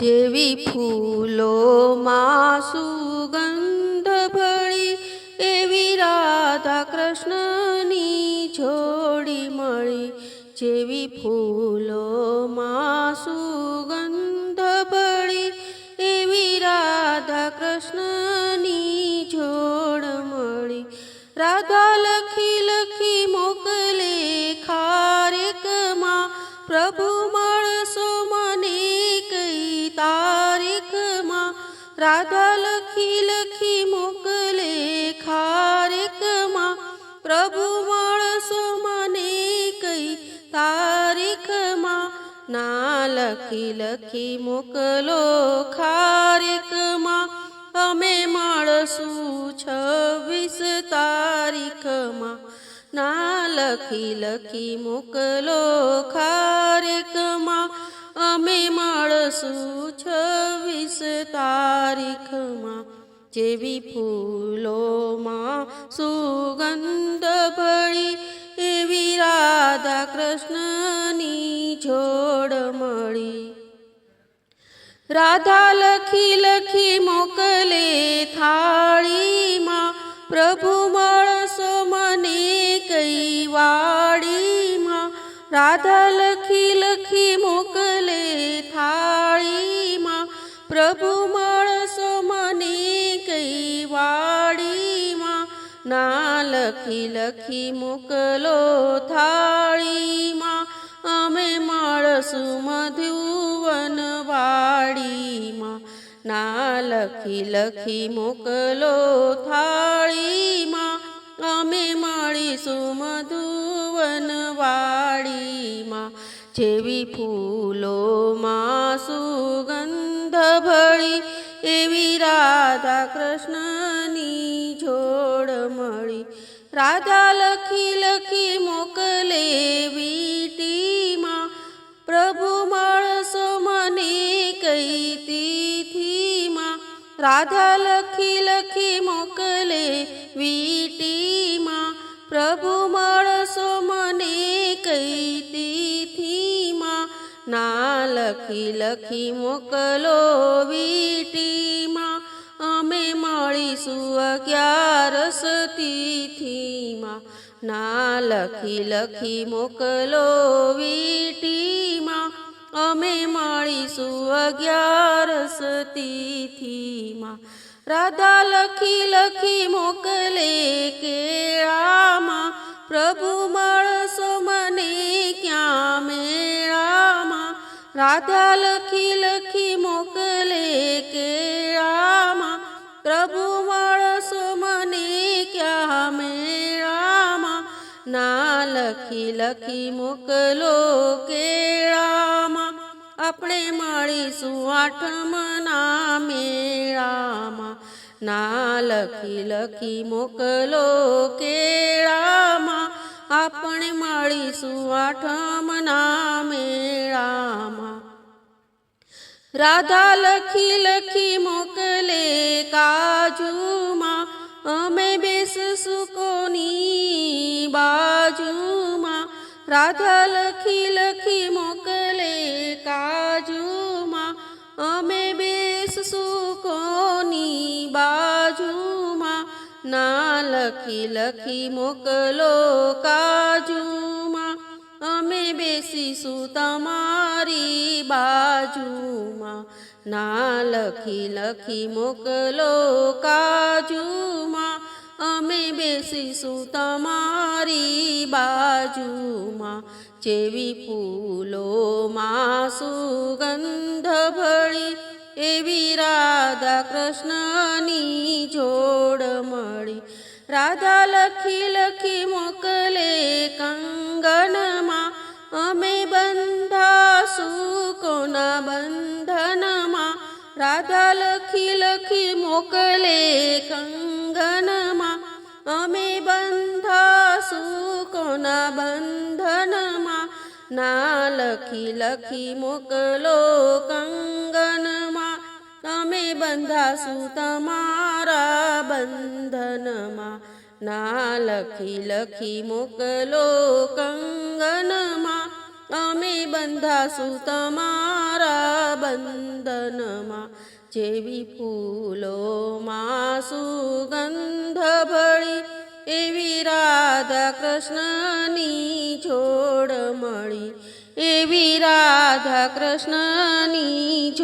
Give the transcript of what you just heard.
જેવી ફૂલોમાં સુગંધ ભળી, એવી રાધા કૃષ્ણની જોડી મળી. જેવી ફૂલોમાં સુગંધ ભળી, એવી રાધા કૃષ્ણની જોડ મળી. રાધા લખી લખી મોકલે ખારેકમાં પ્રભુ તારીખમાં રાધા લખી લખી મોકલે ખારેકમાં પ્રભુ મળશો મને કઈ તારીખમાં ના લખી લખી મોકલો ખારેકમાં અમે મળશું છવ્વીસ તારીખમાં ના લખી લખી મોકલો ખારેકમાં અમે મળશું છવ્વીસ તારીખમાં જેવી ફૂલોમાં સુગંધ ભળી, એવી રાધા કૃષ્ણની જોડ મળી. રાધા લખી લખી મોકલે થાળીમાં, પ્રભુ મળશો મને કઈ વાડીમાં. રાધા લખી લખી મોકલે થાળીમાં, પ્રભુ લખી લખી મોકલો થાળીમાં. અમે માળસું મધુવન વાડીમાં. ના લખી લખી મોકલો થાળીમાં. અમે માળીશું મધુવન વાડીમાં. જેવી ફૂલોમાં સુગંધ ભળી, એવી રાધા કૃષ્ણની જોડ મળી. રાધા લખી લખી મોકલે વીટીમાં. પ્રભુ મળશો મને કઈ તિથિમાં. રાધા લખી લખી મોકલે વીટીમાં. પ્રભુ મળશો મને કઈ તિથિમાં. ના લખી લખી મોકલો વીટીમાં. મળીશું અગિયાર તિથિમાં ના લખી લખી મોકલો વીટીમાં. અમે મળીશું અગિયાર તિથિમાં રાધા લખી લખી મોકલે કેળામાં પ્રભુ મળશો મને ક્યાં મેળામાં. રાધા લખી લખી લખી લખી મોકલો કેળામાં આપણે મળીશું આઠમના મેળામાં. ના લખી લખી મોકલો કેળામાં આપણે મળીશું આઠમના મેળામાં. રાધા લખી લખી મોકલે કાજુમાં. અમે બેસશું કોની બાજુમાં, રાધા લખી લખી મોકલે કાજુમાં. અમે બેસશું કોની બાજુમાં, ના લખી લખી મોકલો કાજુમાં. અમે બેસીશું તમારી બાજુમાં. ના લખી લખી મોકલો કાજુમાં. અમે બેસીશું તમારી બાજુમાં. જેવી ફૂલોમાં સુગંધ ભળી, એવી રાધા કૃષ્ણની જોડ મળી. રાધા લખી લખી મોકલે કંગનમાં અમે બંધાશું કોના બંધનમાં. રાધા લખી લખી મોકલે કંગનમાં. અમે બંધાશું કોના બંધનમાં. ના લખી લખી મોકલો કંગનમાં. અમે બંધાશું તમારા બંધનમાં ના લખી લખી મોકલો કંગનમાં. અમે બંધાશું તમારા બંધનમાં. જેવી ફૂલોમાં સુગંધ ભળી, એવી રાધા કૃષ્ણની છોડ મળી, એવી રાધા કૃષ્ણની